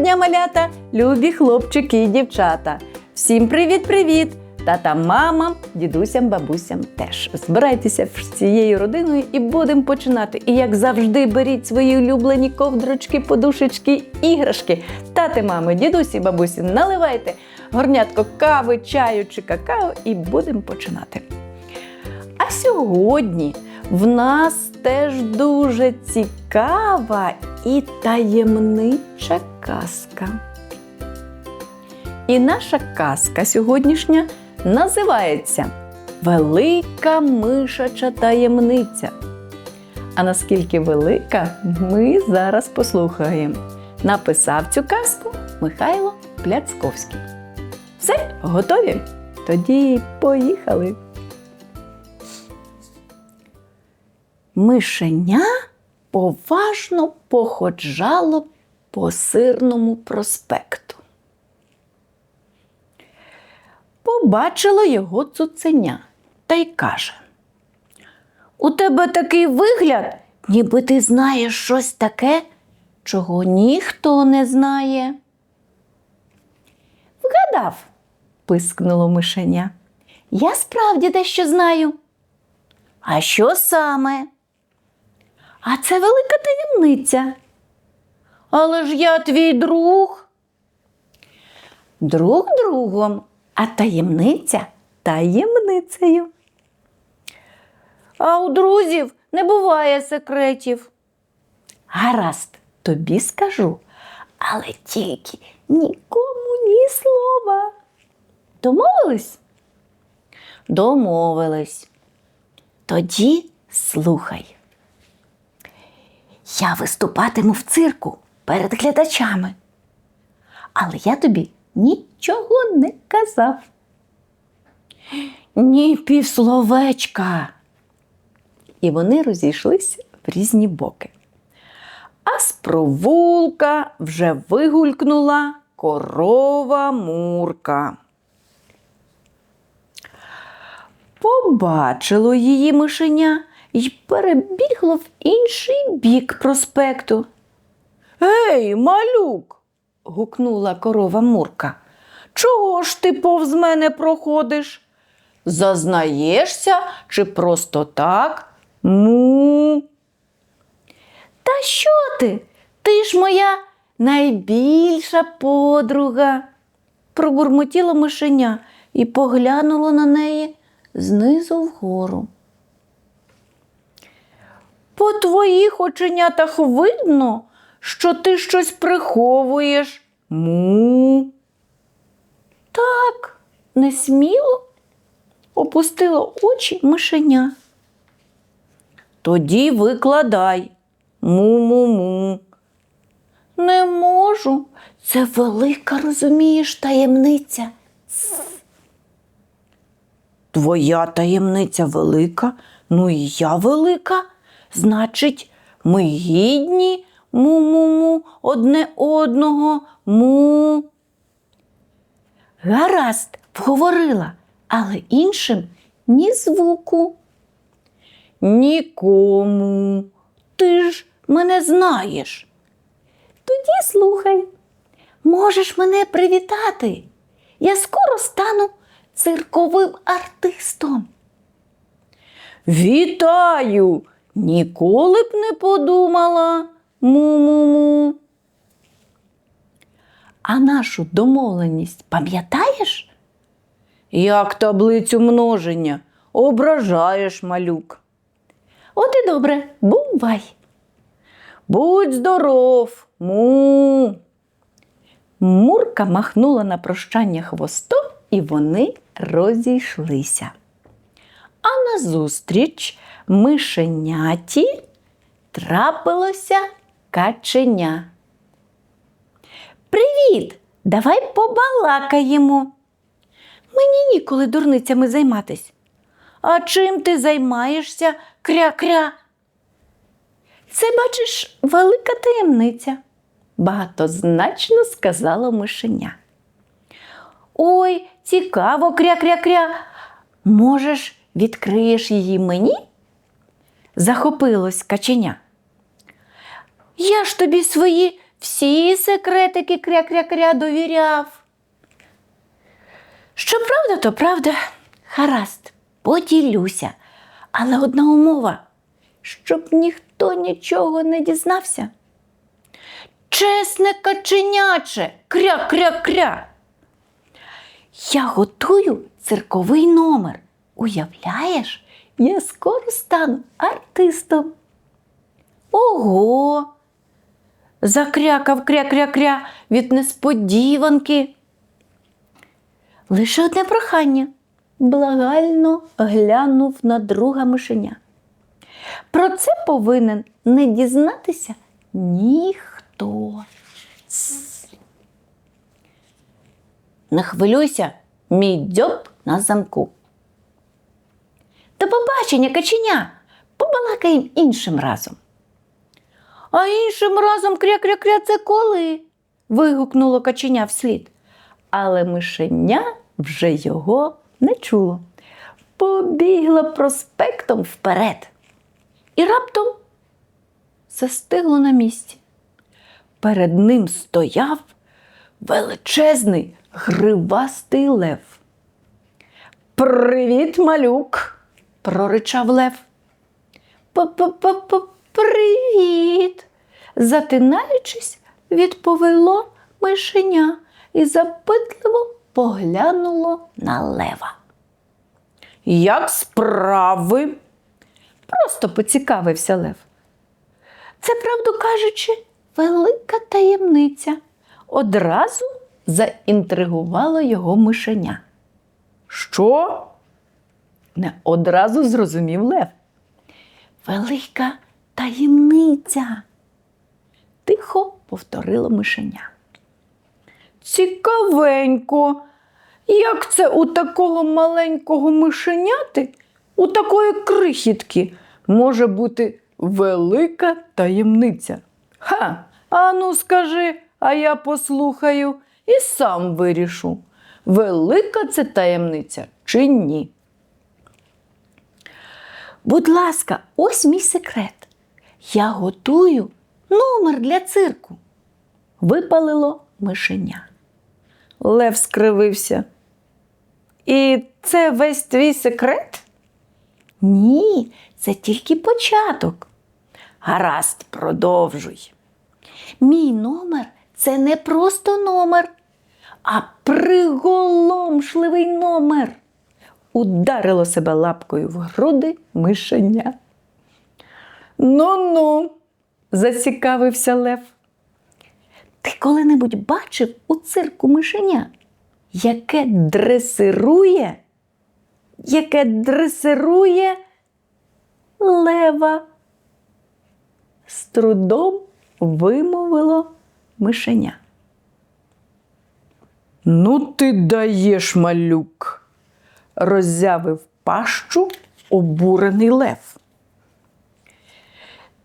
Дня, малята, любі хлопчики і дівчата. Всім привіт-привіт! Тата, мама, дідусям, бабусям теж. Збирайтеся всією родиною і будемо починати. І як завжди, беріть свої улюблені ковдрочки, подушечки, іграшки. Тати, мами, дідусі, бабусі, наливайте горнятко кави, чаю чи какао і будемо починати. А сьогодні в нас теж дуже цікава і таємнича казка. І наша казка сьогоднішня називається Велика мишача таємниця. А наскільки велика, ми зараз послухаємо. Написав цю казку Михайло Пляцковський. Все, готові? Тоді поїхали. Мишеня поважно походжало по сирному проспекту. Побачило його цуценя та й каже: У тебе такий вигляд, ніби ти знаєш щось таке, чого ніхто не знає. Вгадав, пискнуло мишеня. Я справді дещо знаю. А що саме? А це велика таємниця. Але ж я твій друг. Друг другом, а таємниця таємницею. А у друзів не буває секретів. Гаразд, тобі скажу, але тільки нікому ні слова. Домовились? Домовились. Тоді слухай. Я виступатиму в цирку перед глядачами. Але я тобі нічого не казав. Ні півсловечка. І вони розійшлись в різні боки. А з провулка вже вигулькнула корова Мурка. Побачило її мишеня і перебігло в інший бік проспекту. Гей, малюк. гукнула корова Мурка. Чого ж ти повз мене проходиш? Зазнаєшся чи просто так? Му. Та що ти? Ти ж моя найбільша подруга, пробурмотіло мишеня і поглянуло на неї знизу вгору. По твоїх оченятах видно, що ти щось приховуєш. Му. Так, несміло опустило очі мишеня. Тоді викладай. Му-му-му. Не можу. Це велика, розумієш, таємниця. Твоя таємниця велика, ну і я велика. Значить, ми гідні му-му-му одне одного му. Гаразд, вговорила, але іншим ні звуку. Нікому. Ти ж мене знаєш. Тоді слухай, можеш мене привітати. Я скоро стану цирковим артистом. Вітаю! Ніколи б не подумала. Му-му-му. А нашу домовленість пам'ятаєш? Як таблицю множення ображаєш малюк. От і добре, бувай. Будь здоров, му. Мурка махнула на прощання хвостом, і вони розійшлися. А назустріч мишеняті трапилося каченя. Привіт! Давай побалакаємо. Мені ніколи дурницями займатись. А чим ти займаєшся, кря-кря? Це, бачиш, велика таємниця, багатозначно сказала мишеня. Ой, цікаво, кря-кря-кря. Можеш, відкриєш її мені? захопилось каченя. Я ж тобі свої всі секретики кря-кря-кря довіряв. Що правда, то правда. Гаразд, поділюся. Але одна умова, щоб ніхто нічого не дізнався. Чесне каченяче, кря-кря-кря. Я готую цирковий номер. Уявляєш, я скоро стану артистом. Ого. Закрякав кря-кря-кря від несподіванки. Лише одне прохання. Благально глянув на друга мишеня. Про це повинен не дізнатися ніхто. Не хвилюйся, мій дзьоб на замку. До побачення, каченя, побалакаємо іншим разом. А іншим разом кря-кря-кря це коли? вигукнуло каченя вслід. Але мишеня вже його не чуло. Побігла проспектом вперед. І раптом застигло на місці. Перед ним стояв величезний гривастий лев. Привіт, малюк, проричав лев. Привіт. Затинаючись, відповіло мишеня і запитливо поглянуло на лева. Як справи? Просто поцікавився Лев. Це, правду кажучи, велика таємниця. Одразу заінтригувало його мишеня. Що? Не одразу зрозумів Лев. Велика таємниця. Тихо повторило мишеня. Цікавенько. Як це у такого маленького мишеняти, у такої крихітки, може бути велика таємниця? Ха, ану скажи, а я послухаю і сам вирішу, велика це таємниця чи ні. Будь ласка, ось мій секрет. Я готую номер для цирку. Випалило мишеня. Лев скривився. І це весь твій секрет? Ні, це тільки початок. Гаразд, продовжуй. Мій номер це не просто номер, а приголомшливий номер. Ударило себе лапкою в груди мишеня. Ну-ну, зацікавився Лев. Ти коли-небудь бачив у цирку мишеня, яке дресирує, яке дресирує лева? З трудом вимовило мишеня. Ну, ти даєш малюк, роззявив пащу обурений лев.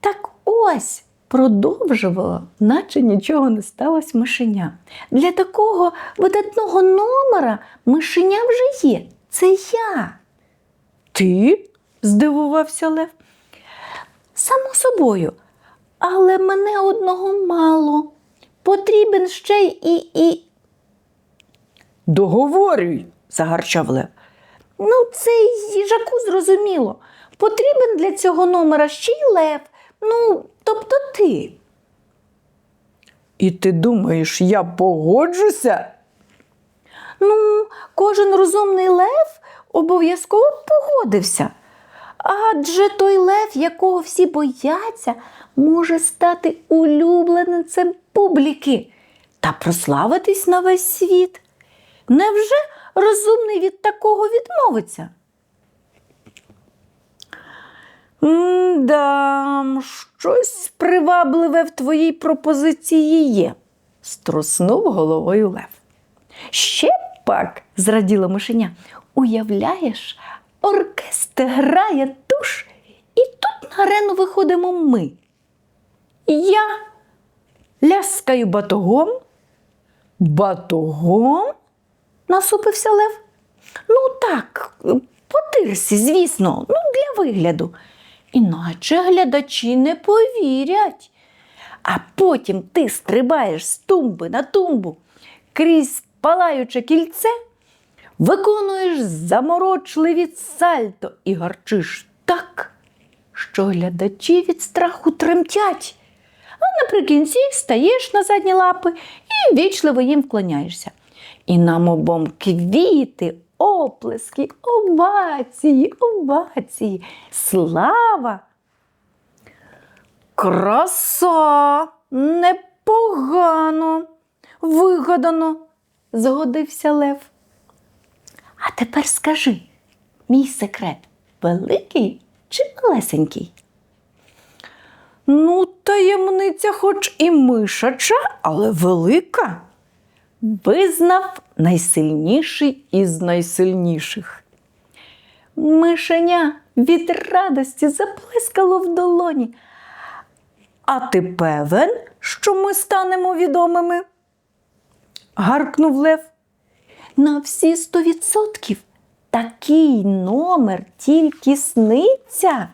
Так ось продовжувало, наче нічого не сталося мишеня. Для такого видатного номера мишеня вже є. Це я. Ти? здивувався Лев. Само собою, але мене одного мало. Потрібен ще й і. і... Договорюй, загарчав Лев. Ну, це їжаку зрозуміло. Потрібен для цього номера ще й лев. Ну, тобто ти. І ти думаєш, я погоджуся? Ну, кожен розумний лев обов'язково погодився. Адже той лев, якого всі бояться, може стати улюбленцем публіки та прославитись на весь світ. Невже розумний від такого відмовиться? Да, щось привабливе в твоїй пропозиції є, струснув головою Лев. Ще пак, зраділа мишеня, уявляєш, оркестр грає туш, і тут на арену виходимо ми. Я ляскаю батогом. Батогом? насупився Лев. Ну так, по тирсі, звісно, ну для вигляду. Іначе глядачі не повірять. а потім ти стрибаєш з тумби на тумбу крізь палаюче кільце, виконуєш заморочливі сальто і гарчиш так, що глядачі від страху тремтять. А наприкінці стаєш на задні лапи і вічливо їм вклоняєшся. І нам обом квіти, оплески, овації, овації, слава. Краса, непогано, вигадано, згодився Лев. А тепер скажи, мій секрет великий чи малесенький? Ну, таємниця, хоч і мишача, але велика. Визнав найсильніший із найсильніших. Мишеня від радості заплескало в долоні. А ти певен, що ми станемо відомими? гаркнув Лев. На всі сто відсотків такий номер тільки сниться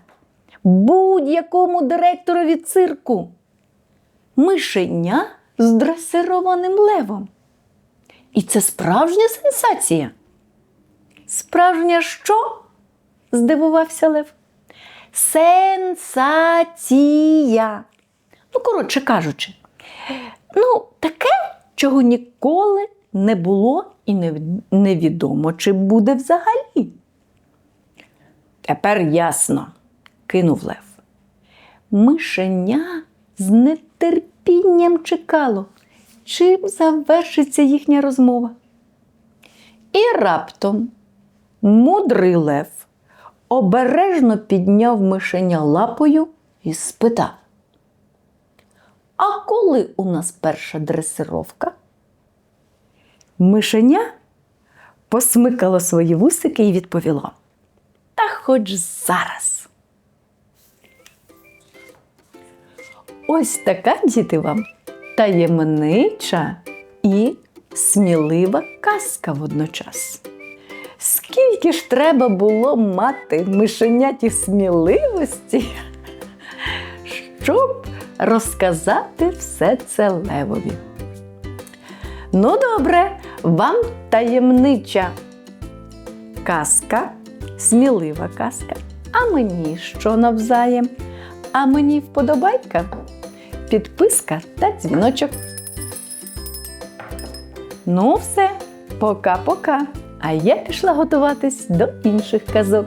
будь-якому директорові цирку. Мишеня з дресированим левом. І це справжня сенсація. Справжня що? здивувався Лев. Сенсація. Ну, коротше кажучи, ну, таке, чого ніколи не було і не- невідомо, чи буде взагалі. Тепер ясно, кинув Лев. Мишеня з нетерпінням чекало, чим завершиться їхня розмова. І раптом мудрий лев обережно підняв мишеня лапою і спитав: А коли у нас перша дресировка? Мишеня посмикало свої вусики і відповіло: Та хоч зараз. Ось така діти вам таємнича і смілива казка водночас. Скільки ж треба було мати мишеняті сміливості, щоб розказати все це левові. Ну, добре, вам таємнича казка, смілива казка. А мені що навзаєм? А мені вподобайка, підписка та дзвіночок. Ну, все, пока-пока. А я пішла готуватись до інших казок.